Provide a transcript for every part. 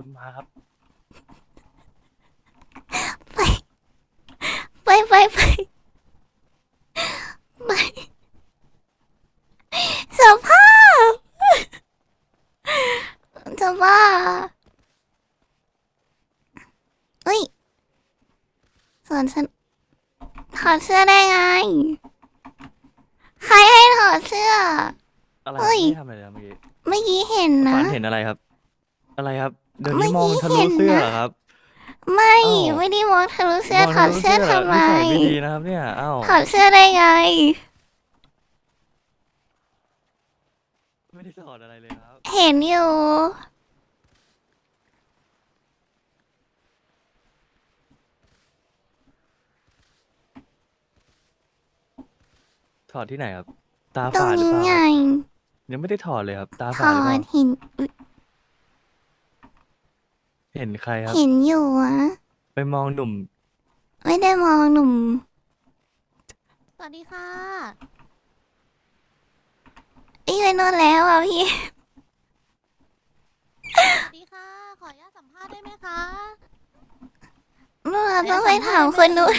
คนมาครับ ไปไปไปไปไปสภาพสภาพอุ้ยสวนสนถอดเสื้อได้ไง ใครให้ถอดเสื้อ อะไรเฮ้ย ไม่ทำอะไรเลยครับเมื่อกี้ เมื่อกี้เห็นนะ ฝันเห็นอะไรครับ อะไรครับ เดี๋ยวเมื่นี้อมองกี้ทะลุเห็นเสื้อนะเหรอครับ ไม่อ้าวไม่ได้มองทะลุเสื้อมงถอดทะลุเสื้อทำไมนิสัยไม่ดีนะครับเนี่ยอ้าวถอดเสื้อได้ไง ไม่ได้ถอดอะไรเลยครับ เห็นอยู่ถอดที่ไหนครับ ตาตรงฝาดหรือนี้เปล่าไงยังไม่ได้ถอดเลยครับ ตาถฝาดอหรือเปล่าดเห็นอุ๊ย เห็นใครครับ เห็นอยู่อะไปมองหนุ่ม ไม่ได้มองหนุ่ม สวัสดีค่ะพี่ไปนอนแล้วอะพี่ สวัสดีค่ะ ขออนุญาตสัมภาษณ์ได้ไหมคะนู่นเราต้องไปถามคนนู้น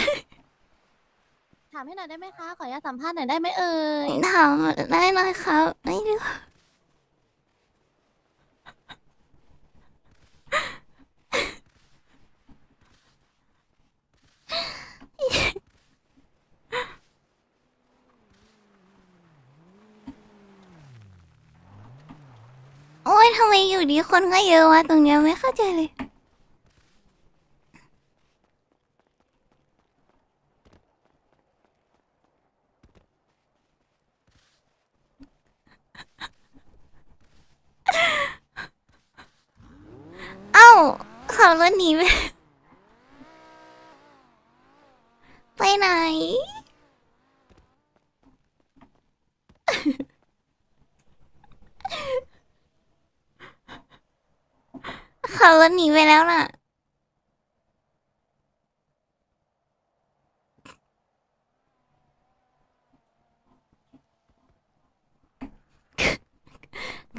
ถามให้หน่อยได้ไหมคะ ขออนุญาตสัมภาษณ์หน่อยได้ไหมเอ่ยถามได้หน่อยครับ ไม่รู้ โอ้ย ทำไมอยู่ดีคนก็เยอะวะตรงเนี้ยไม่เข้าใจเลย เอ้าขับรถหนีไปไปไหน ขับรถหนีไปแล้วน่ะ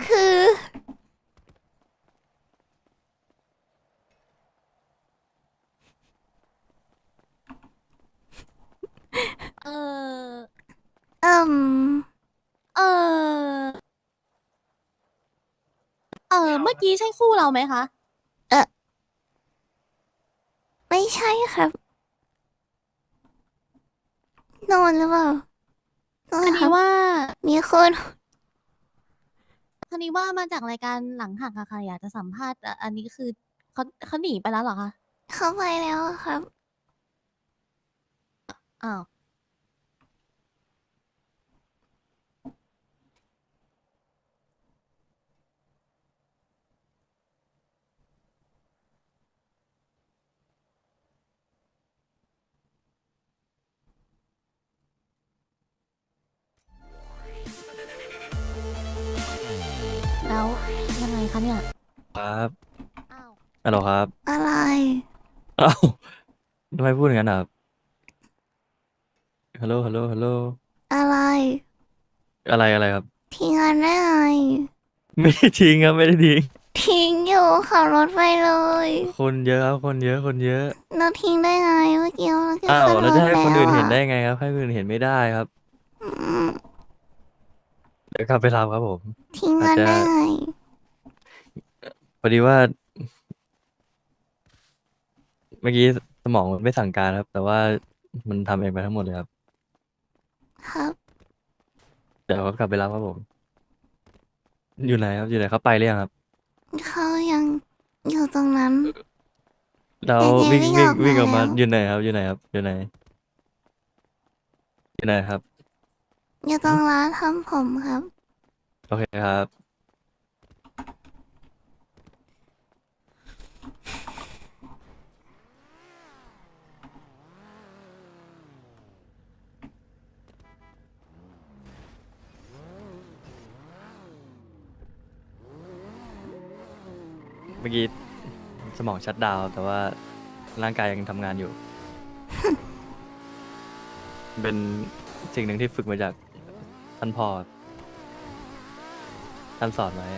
คือ เออ เอิ่ม เออ เออ เมื่อกี้ใช่คู่เราไหมคะ ไม่ใช่ครับโดนหรือเปล่าโดพนอคดีรับว่ามีคนพอดีว่ามาจากรายการหลังหักอะค่ะ อยากจะสัมภาษณ์อะอันนี้คือเขาเขาหนีไปแล้วเหรอคะ เข้าไปแล้วอะครับ อ้าวแล้ว คะเนี่ย ครับอ้าวฮัลโหลครับ อะไร อ้าวทำไมพูดอย่างนั้นอะครับฮัลโหล ฮัลโหล ฮัลโหล อะไร อะไรอะไรครับ ทิ้งกันได้ไงไม่ได้ทิ้งครับ ไม่ได้ทิ้ง ทิ้งอยู่ขับรถไปเลย คนเยอะครับ คนเยอะ คนเยอะเราทิ้งได้ไงเมื่อกี้เราจะอ้าวขึ้นรแล้วถจะให้คนอื่นแล้วเห็นอะได้ไงครับ ให้คนอื่นเห็นไม่ได้ครับ อืมเดี๋ยวกลับไปรับครับผม ทิ้งกันได้ไง พอดีว่า เมื่อกี้สมองมันไม่สั่งการครับ แต่ว่ามันทำเองไปทั้งหมดเลยครับ ครับ เดี๋ยวเขากลับไปรับครับผม อยู่ไหนครับ อยู่ไหนเขาไปหรือยังครับ เขายังอยู่ตรงนั้น แล้วแต่วิ่งแกวิ่วิ่งงออกมาวิ่งออกมาแล้วอยู่ไหนครับ อยู่ไหนครับ อยู่ไหน อยู่ไหนครับ อยู่ตรงร้านทำผมครับ โอเคครับ เมื่อกี้สมองชัดดาวน์แต่ว่าร่างกายยังทำงานอยู่ เป็นสิ่งหนึ่งที่ฝึกมาจากท่านพ่อครับท่านสอนไว้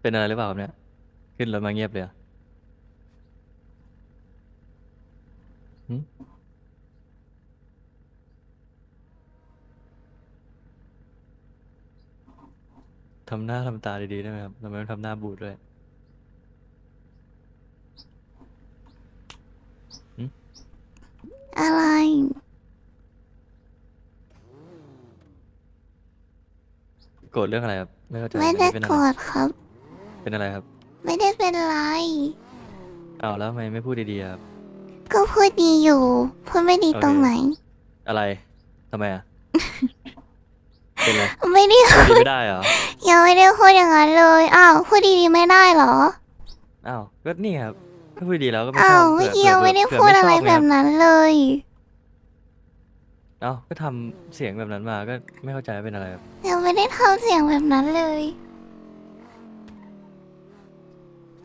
เป็นอะไรหรือเปล่าครับเนี่ย ขึ้นรถมาเงียบเลยอะหึทำหน้าทำตาดีๆได้ไหมครับทำไมต้องทำหน้าบูดด้วยอะไร โกรธเรื่องอะไรครับไม่เข้าใจไม่ได้เป็นอะโกรไรธครับ เป็นอะไรครับไม่ได้เป็นไร อ้าวแล้วทำไมไม่พูดดีๆอะครับ ก็พูดดีอยู่ พูดไม่ดีโอเคตรงไหน อะไรทำไมอะ เป็นไรไม่ได้พูดดีไม่ได้เหรอ ยังไม่ได้พูดอย่างนั้นเลย อ้าว พูดดีๆไม่ได้เหรอ อ้าว ก็นี่ครับถ้าพูดดีแล้วก็ไม่ชอ้าอวบเมื่อเผื่กี้อยังเผื่ไม่ได้เผื่พูดชอะไรงแบคบรับนั้นเลยเอ้าก็ทำเสียงแบบนั้นมาก็ไม่เข้าใจว่าเป็นอะไรครับยังไม่ได้ทำเสียงแบบนั้นเลย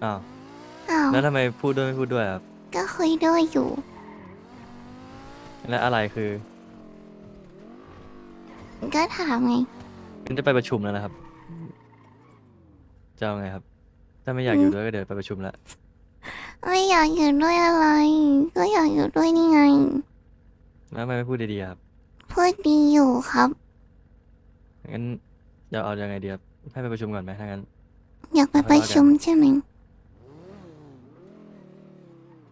อ้าวอ้าวแล้วทำไมพูดด้วยไม่พูดด้วยครับ ก็คุยด้วยอยู่ และอะไรคือก็ถามไง มันจะไปประชุมแล้วนะครับ จะเอาไงครับ ถ้าไม่อยากอยู่ด้วยก็เดี๋ยวไปประชุมแล้วไม่อยากอยู่ด้วยอะไร ก็อยากอยู่ด้วยนี่ไง แล้วทำไมไม่พูดดีๆอะครับ พูดดีอยู่ครับ งั้นจะเอายังไงดีครับให้ไปประชุมก่อนไหมถ้างั้น อยากไปค่อยปว่ากันระชุมใช่ไหม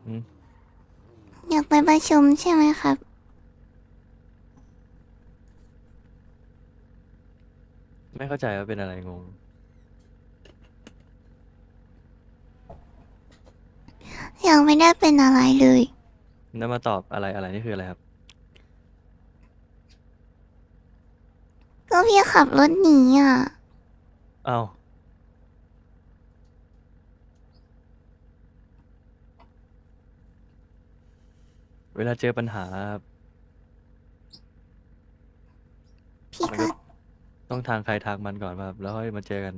อืม อยากไปประชุมใช่ไหมครับ ไม่เข้าใจว่าเป็นอะไรงง ยังไม่ได้เป็นอะไรเลย แล้วมาตอบอะไรอะไรนี่คืออะไรครับ ก็พี่ขับรถหนีอะอ้า เวลาเจอปัญหาครับพี่มันก็ก็ต้องทางใครทางมันก่อนป่ะครับ แล้วค่อยมาเจอกัน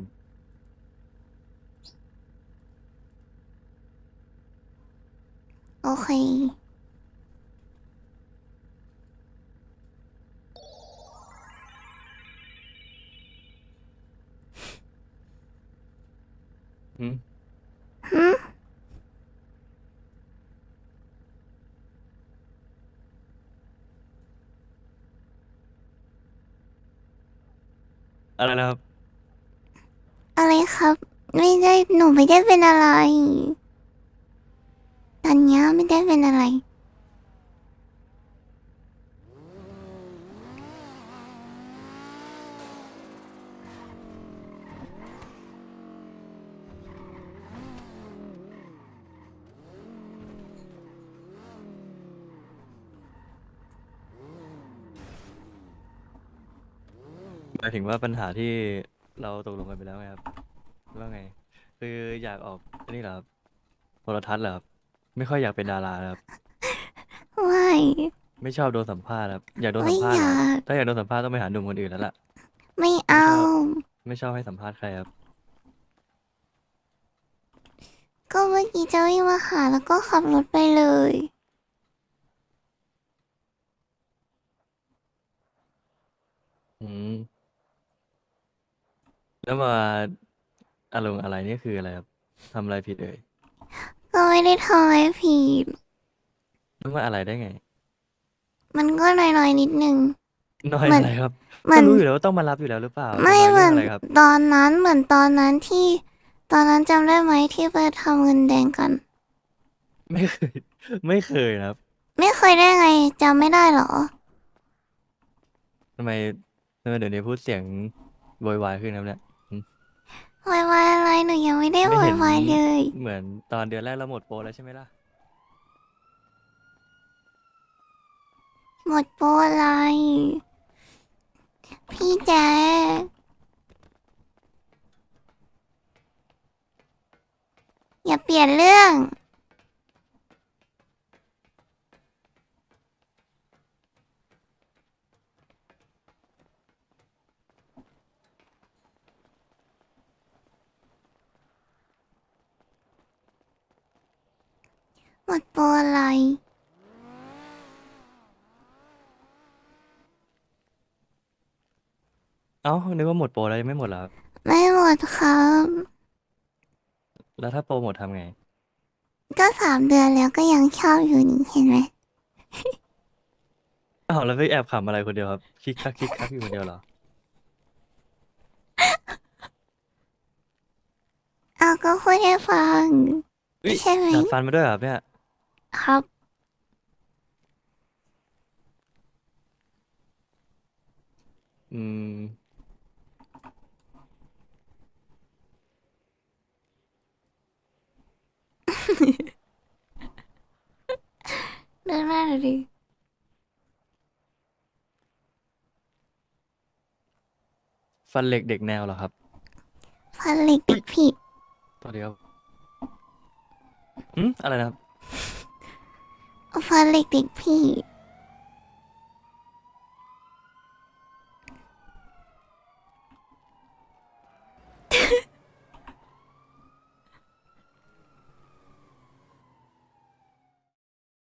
โอเค อืม หืม อะไรนะครับ อะไรครับ ไม่ได้หนูไม่ได้เป็นอะไร ตอนเนี้ยไม่ได้เป็นอะไร ถึงว่าปัญหาที่เราตกลงกันไปแล้วไงครับว่าไง คืออยากออกอันนี่เหรอครับโทรทัศน์เหรอครับไม่ค่อยอยากเป็นดาราครับ ไม่ไม่ชอบโดนสัมภาษณ์ครับอยากโดนไม่สัมภาษณ์อเหรอยาครับกถ้าอยากโดนสัมภาษณ์ต้องไปหาหนุ่มคนอื่นแล้วล่ะ ไม่เอา ไม่ชอบให้สัมภาษณ์ใครครับก็เมื่อกี้จะวิ่งมาหาแล้วก็ขับรถไปเลย อืม แล้วมาอารมณ์อะไรนี่คืออะไรครับทำอะไรผิดเอ่ยก็ไม่ได้ทำอะไรผิด แล้วมาอะไรได้ไง มันก็หน่อยๆนิดนึง น้อยเหมือนอะไรครับเหมืก็อนรู้อยู่แล้วว่าต้องมารับอยู่แล้วหรือเปล่าไม่น้อยเหมืเรื่ออนงอะไรครับตอนนั้นเหมือนตอนนั้นที่ ตอนนั้นจำได้ไหมที่ไปทำเงินแดงกัน ไม่เคย ไม่เคยนะครับไม่เคยได้ไงจำไม่ได้เหรอ ทำไมทำไมเดี๋ยวนี้พูดเสียงโวยวายขึ้นครับเนี่ย วายวายอะไรหนูยังไม่ได้ไม่วาเห็ยนวายเลย เหมือนตอนเดือนแรกเราหมดโปรแล้วใช่ไหมล่ะ หมดโปรอะไร พี่แจ๊คอย่าเปลี่ยนเรื่อง หมดโปรอะไร เอ้า นึกว่าหมดโปรแล้วยังไม่หมดเหรอครับ ไม่หมดครับ แล้วถ้าโปรโมททำไง ก็สามเดือนแล้วก็ยังชอบอยู่นี่เห็นไหมอ้าวแล้วไปแอบขำอะไรคนเดียวครับ คิกคักคิกคักอยู่คนเดียวเหรอ เอาก็พูดให้ฟัง อุ๊ย ใช่ไหมดัดฟันมาด้วยเหรอครับเนี่ย ครับ อืม เดินมาหน่อยดิ ฟันเหล็กเด็กแนวเหรอครับฟันเหล็กติดพี่สวัสดีครับอืมอะไรนะครับ ฟันเล็กติดพี่